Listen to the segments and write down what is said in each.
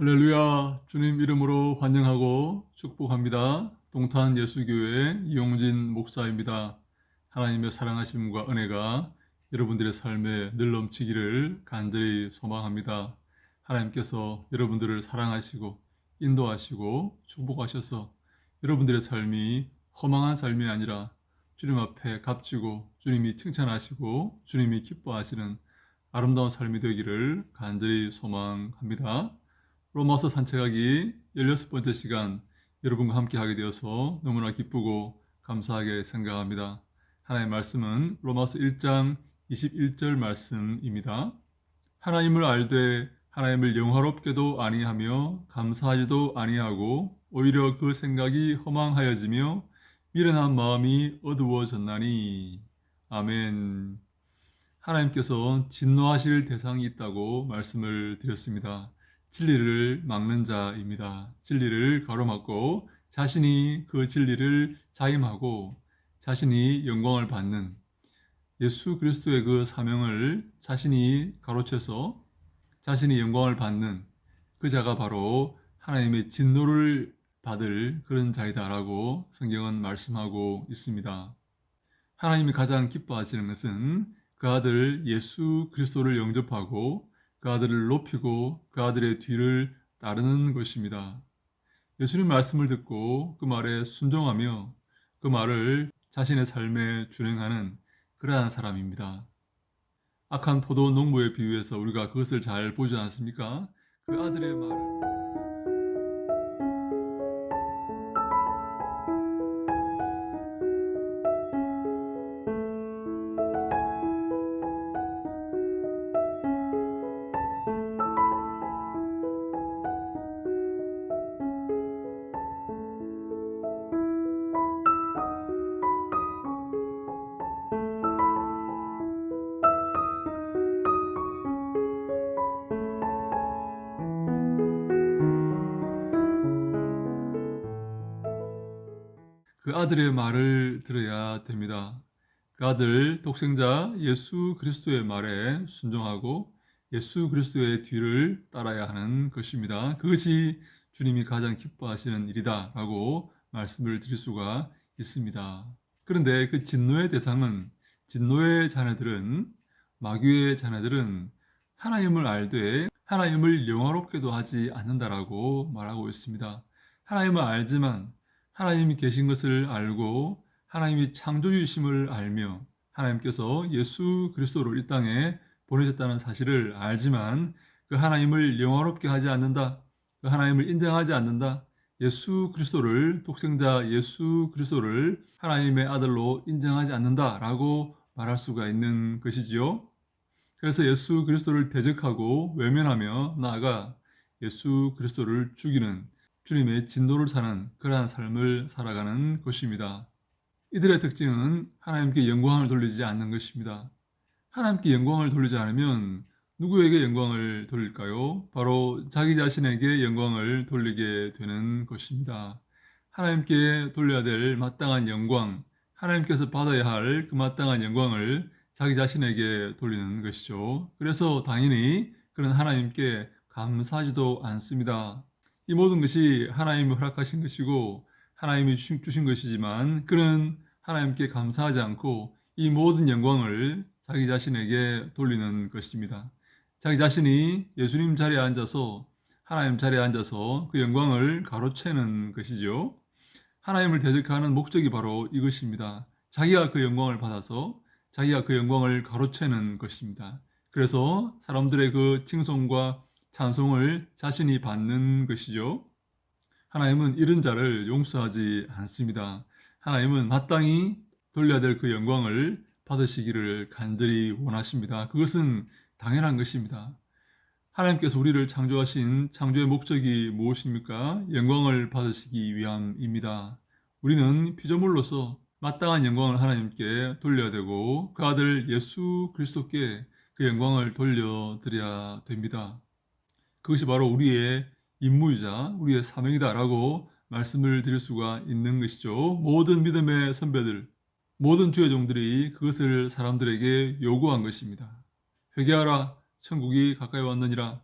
할렐루야 주님 이름으로 환영하고 축복합니다. 동탄 예수교회 이용진 목사입니다. 하나님의 사랑하심과 은혜가 여러분들의 삶에 늘 넘치기를 간절히 소망합니다. 하나님께서 여러분들을 사랑하시고 인도하시고 축복하셔서 여러분들의 삶이 허망한 삶이 아니라 주님 앞에 값지고 주님이 칭찬하시고 주님이 기뻐하시는 아름다운 삶이 되기를 간절히 소망합니다. 로마서 산책하기 16번째 시간 여러분과 함께 하게 되어서 너무나 기쁘고 감사하게 생각합니다. 하나님의 말씀은 로마서 1장 21절 말씀입니다. 하나님을 알되 하나님을 영화롭게도 아니하며 감사하지도 아니하고 오히려 그 생각이 허망하여지며 미련한 마음이 어두워졌나니 아멘. 하나님께서 진노하실 대상이 있다고 말씀을 드렸습니다. 진리를 막는 자입니다. 진리를 가로막고 자신이 그 진리를 자임하고 자신이 영광을 받는 예수 그리스도의 그 사명을 자신이 가로채서 자신이 영광을 받는 그 자가 바로 하나님의 진노를 받을 그런 자이다라고 성경은 말씀하고 있습니다. 하나님이 가장 기뻐하시는 것은 그 아들 예수 그리스도를 영접하고 그 아들을 높이고 그 아들의 뒤를 따르는 것입니다. 예수님 말씀을 듣고 그 말에 순종하며 그 말을 자신의 삶에 준행하는 그러한 사람입니다. 악한 포도 농부에 비유해서 우리가 그것을 잘 보지 않습니까? 그 아들의 말을 그 아들의 말을 들어야 됩니다. 그 아들 독생자 예수 그리스도의 말에 순종하고 예수 그리스도의 뒤를 따라야 하는 것입니다. 그것이 주님이 가장 기뻐하시는 일이다라고 말씀을 드릴 수가 있습니다. 그런데 그 진노의 대상은 진노의 자녀들은 마귀의 자녀들은 하나님을 알되 하나님을 영화롭게도 하지 않는다라고 말하고 있습니다. 하나님을 알지만 하나님이 계신 것을 알고 하나님이 창조주심을 알며 하나님께서 예수 그리스도를 이 땅에 보내셨다는 사실을 알지만 그 하나님을 영화롭게 하지 않는다. 그 하나님을 인정하지 않는다. 예수 그리스도를 독생자 예수 그리스도를 하나님의 아들로 인정하지 않는다라고 말할 수가 있는 것이지요. 그래서 예수 그리스도를 대적하고 외면하며 나아가 예수 그리스도를 죽이는 주님의 진도를 사는 그러한 삶을 살아가는 것입니다. 이들의 특징은 하나님께 영광을 돌리지 않는 것입니다. 하나님께 영광을 돌리지 않으면 누구에게 영광을 돌릴까요? 바로 자기 자신에게 영광을 돌리게 되는 것입니다. 하나님께 돌려야 될 마땅한 영광, 하나님께서 받아야 할 그 마땅한 영광을 자기 자신에게 돌리는 것이죠. 그래서 당연히 그런 하나님께 감사하지도 않습니다. 이 모든 것이 하나님이 허락하신 것이고 하나님이 주신 것이지만 그는 하나님께 감사하지 않고 이 모든 영광을 자기 자신에게 돌리는 것입니다. 자기 자신이 예수님 자리에 앉아서 하나님 자리에 앉아서 그 영광을 가로채는 것이죠. 하나님을 대적하는 목적이 바로 이것입니다. 자기가 그 영광을 받아서 자기가 그 영광을 가로채는 것입니다. 그래서 사람들의 그 칭송과 찬송을 자신이 받는 것이죠. 하나님은 이런 자를 용서하지 않습니다. 하나님은 마땅히 돌려야 될 그 영광을 받으시기를 간절히 원하십니다. 그것은 당연한 것입니다. 하나님께서 우리를 창조하신 창조의 목적이 무엇입니까? 영광을 받으시기 위함입니다. 우리는 피조물로서 마땅한 영광을 하나님께 돌려야 되고 그 아들 예수 그리스도께 그 영광을 돌려드려야 됩니다. 그것이 바로 우리의 임무이자 우리의 사명이다라고 말씀을 드릴 수가 있는 것이죠. 모든 믿음의 선배들, 모든 주의 종들이 그것을 사람들에게 요구한 것입니다. 회개하라, 천국이 가까이 왔느니라.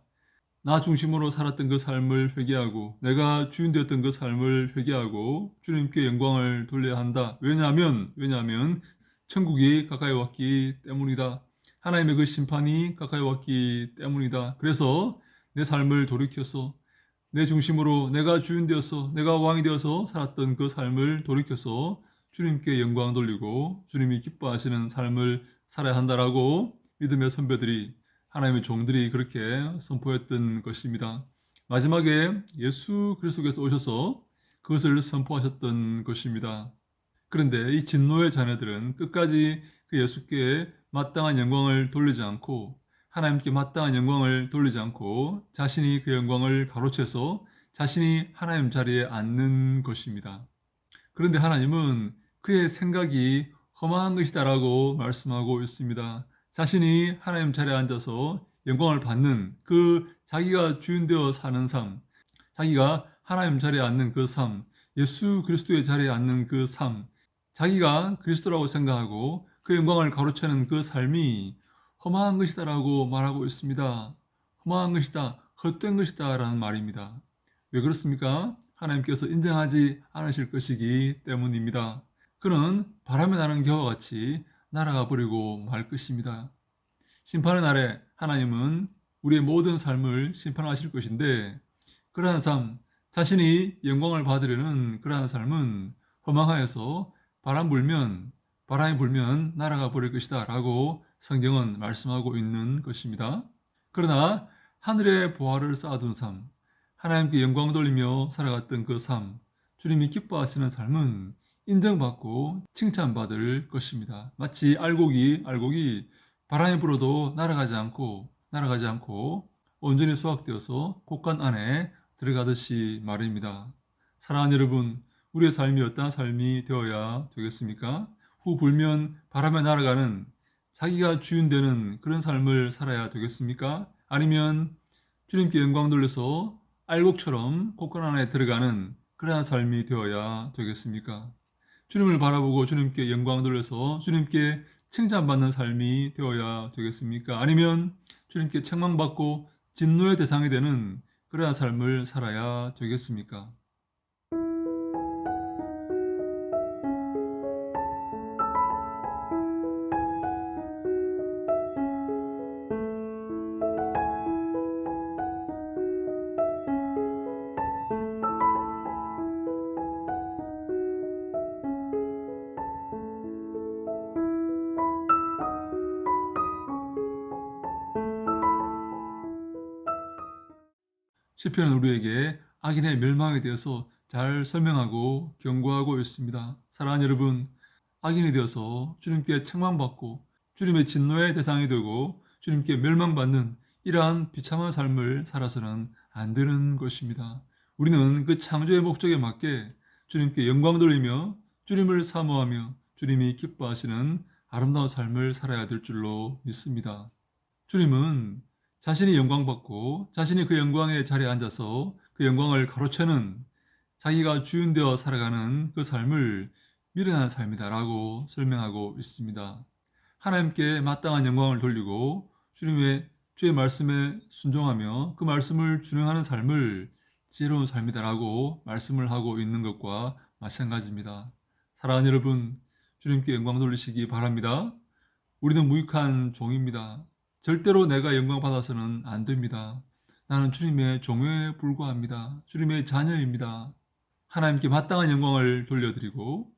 나 중심으로 살았던 그 삶을 회개하고 내가 주인 되었던 그 삶을 회개하고 주님께 영광을 돌려야 한다. 왜냐하면 왜냐하면 천국이 가까이 왔기 때문이다. 하나님의 그 심판이 가까이 왔기 때문이다. 그래서 내 삶을 돌이켜서 내 중심으로 내가 주인 되어서 내가 왕이 되어서 살았던 그 삶을 돌이켜서 주님께 영광 돌리고 주님이 기뻐하시는 삶을 살아야 한다라고 믿음의 선배들이 하나님의 종들이 그렇게 선포했던 것입니다. 마지막에 예수 그리스도께서 오셔서 그것을 선포하셨던 것입니다. 그런데 이 진노의 자녀들은 끝까지 그 예수께 마땅한 영광을 돌리지 않고 하나님께 마땅한 영광을 돌리지 않고 자신이 그 영광을 가로채서 자신이 하나님 자리에 앉는 것입니다. 그런데 하나님은 그의 생각이 험한 것이다라고 말씀하고 있습니다. 자신이 하나님 자리에 앉아서 영광을 받는 그 자기가 주인 되어 사는 삶, 자기가 하나님 자리에 앉는 그 삶, 예수 그리스도의 자리에 앉는 그 삶, 자기가 그리스도라고 생각하고 그 영광을 가로채는 그 삶이 험한 것이다 라고 말하고 있습니다. 험한 것이다, 헛된 것이다 라는 말입니다. 왜 그렇습니까? 하나님께서 인정하지 않으실 것이기 때문입니다. 그는 바람에 나는 겨와 같이 날아가 버리고 말 것입니다. 심판의 날에 하나님은 우리의 모든 삶을 심판하실 것인데 그러한 삶, 자신이 영광을 받으려는 그러한 삶은 허망하여서 바람 불면 바람이 불면 날아가 버릴 것이다 라고 성경은 말씀하고 있는 것입니다. 그러나 하늘의 보화를 쌓아둔 삶, 하나님께 영광 돌리며 살아갔던 그 삶, 주님이 기뻐하시는 삶은 인정받고 칭찬받을 것입니다. 마치 알곡이 알곡이 바람이 불어도 날아가지 않고 날아가지 않고 온전히 수확되어서 곡간 안에 들어가듯이 말입니다. 사랑하는 여러분, 우리의 삶이 어떠한 삶이 되어야 되겠습니까? 후 불면 바람에 날아가는 자기가 주인 되는 그런 삶을 살아야 되겠습니까? 아니면 주님께 영광 돌려서 알곡처럼 곡간 안에 들어가는 그러한 삶이 되어야 되겠습니까? 주님을 바라보고 주님께 영광 돌려서 주님께 칭찬받는 삶이 되어야 되겠습니까? 아니면 주님께 책망받고 진노의 대상이 되는 그러한 삶을 살아야 되겠습니까? 시편은 우리에게 악인의 멸망에 대해서 잘 설명하고 경고하고 있습니다. 사랑하는 여러분, 악인이 되어서 주님께 책망받고 주님의 진노의 대상이 되고 주님께 멸망받는 이러한 비참한 삶을 살아서는 안 되는 것입니다. 우리는 그 창조의 목적에 맞게 주님께 영광 돌리며 주님을 사모하며 주님이 기뻐하시는 아름다운 삶을 살아야 될 줄로 믿습니다. 주님은 자신이 영광받고 자신이 그 영광의 자리에 앉아서 그 영광을 가로채는 자기가 주인 되어 살아가는 그 삶을 미련한 삶이다라고 설명하고 있습니다. 하나님께 마땅한 영광을 돌리고 주님의 주의 말씀에 순종하며 그 말씀을 준행하는 삶을 지혜로운 삶이다라고 말씀을 하고 있는 것과 마찬가지입니다. 사랑하는 여러분, 주님께 영광 돌리시기 바랍니다. 우리는 무익한 종입니다. 절대로 내가 영광 받아서는 안 됩니다. 나는 주님의 종에 불과합니다. 주님의 자녀입니다. 하나님께 마땅한 영광을 돌려드리고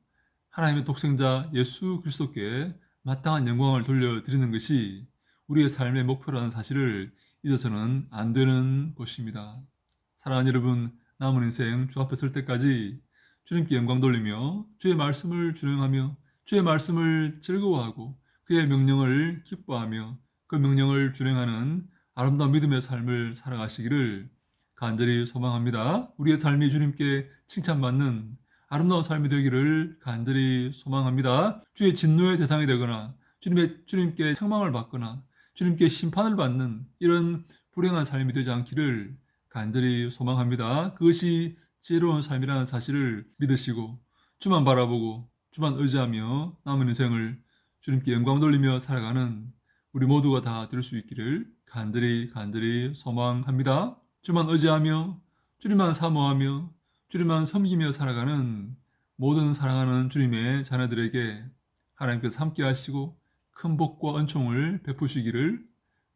하나님의 독생자 예수 그리스도께 마땅한 영광을 돌려드리는 것이 우리의 삶의 목표라는 사실을 잊어서는 안 되는 것입니다. 사랑하는 여러분, 남은 인생 주 앞에 설 때까지 주님께 영광 돌리며 주의 말씀을 준행하며 주의 말씀을 즐거워하고 그의 명령을 기뻐하며 그 명령을 준행하는 아름다운 믿음의 삶을 살아가시기를 간절히 소망합니다. 우리의 삶이 주님께 칭찬받는 아름다운 삶이 되기를 간절히 소망합니다. 주의 진노의 대상이 되거나 주님의 주님께 책망을 받거나 주님께 심판을 받는 이런 불행한 삶이 되지 않기를 간절히 소망합니다. 그것이 지혜로운 삶이라는 사실을 믿으시고 주만 바라보고 주만 의지하며 남은 인생을 주님께 영광 돌리며 살아가는 우리 모두가 다될수 있기를 간절히 간절히 소망합니다. 주만 의지하며 주님만 사모하며 주님만 섬기며 살아가는 모든 사랑하는 주님의 자녀들에게 하나님께서 함께 하시고 큰 복과 은총을 베푸시기를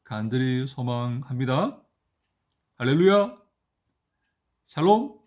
간절히 소망합니다. 할렐루야! 샬롬!